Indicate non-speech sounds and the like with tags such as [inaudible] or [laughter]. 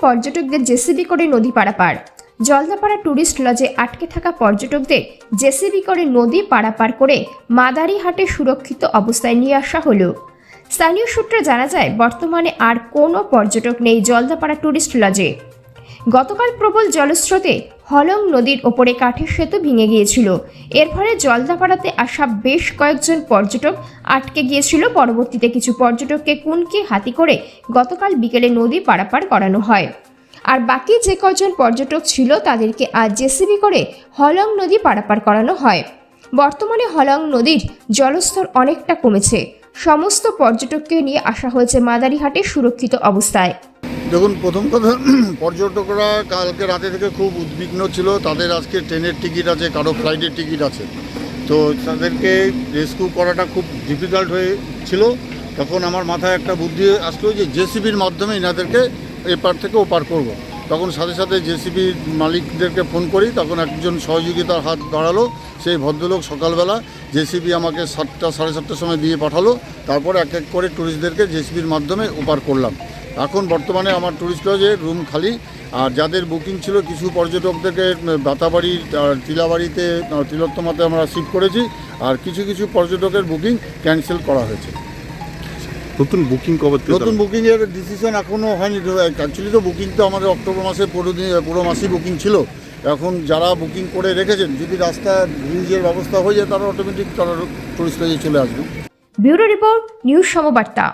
পর্যটকদের জেসিবি করে নদী পারাপার। জলদাপাড়া ট্যুরিস্ট লজে আটকে থাকা পর্যটকদের জেসিবি করে নদী পারাপার করে মাদারিহাটে সুরক্ষিত অবস্থায় নিয়ে আসা হলো। স্থানীয় সূত্রে জানা যায়, বর্তমানে আর কোনো পর্যটক নেই জলদাপাড়া ট্যুরিস্ট লজে। গতকাল প্রবল জলস্রোতে হলং নদীর ওপরে কাঠের সেতু ভেঙে গিয়েছিল। এর ফলে জলদাপাড়াতে আসা বেশ কয়েকজন পর্যটক আটকে গিয়েছিল। পরবর্তীতে কিছু পর্যটককে কুনকে হাতি করে গতকাল বিকেলে নদী পারাপার করানো হয়। আর বাকি যে কজন পর্যটক ছিল, তাদেরকে আজ জেসিবি করে হলং নদী পারাপার করানো হয়। বর্তমানে হলং নদীর জলস্তর অনেকটা কমেছে। সমস্ত পর্যটককে নিয়ে আসা হয়েছে মাদারিহাটে সুরক্ষিত অবস্থায়। দেখুন, প্রথম কথা, [clears throat] পর্যটকরা কালকে রাতে থেকে খুব উদ্বিগ্ন ছিল। তাদের আজকে ট্রেনের টিকিট আছে, কারও ফ্লাইটের টিকিট আছে। তো তাদেরকে রেস্কিউ করাটা খুব ডিফিকাল্ট হয়ে ছিল। তখন আমার মাথায় একটা বুদ্ধি আসলো যে জেসিবির মাধ্যমে এনাদেরকে এপার থেকে ওপার করব। তখন সাথে সাথে জেসিবির মালিকদেরকে ফোন করি, তখন একজন সহযোগিতার হাত বাড়ালো। সেই ভদ্রলোক সকালবেলা জেসিবি আমাকে সাতটা, সাড়ে সাতটার সময় দিয়ে পাঠালো। তারপর এক এক করে ট্যুরিস্টদেরকে জেসিবির মাধ্যমে ওপার করলাম। এখন বর্তমানে আমার ট্যুরিস্ট লজে রুম খালি। আর যাদের বুকিং ছিল কিছু পর্যটকদেরকে বাতাবাড়ি আর তিলাবাড়িতে তিলোত্তমাতে আমরা শিফট করেছি। আর কিছু কিছু পর্যটকের বুকিং ক্যান্সেল করা হয়েছে। নতুন বুকিং কবে নতুন বুকিংয়ের ডিসিশন এখনও হয়নি। অ্যাকচুয়ালি তো বুকিং তো আমাদের অক্টোবর মাসে পুরো দিন পুরো মাসেই বুকিং ছিল। এখন যারা বুকিং করে রেখেছেন যদি রাস্তা ব্রিজের ব্যবস্থা হয়ে যায় তারা অটোমেটিক তারা টুরিস্ট লজে চলে আসবে। Bureau report news Samabarta.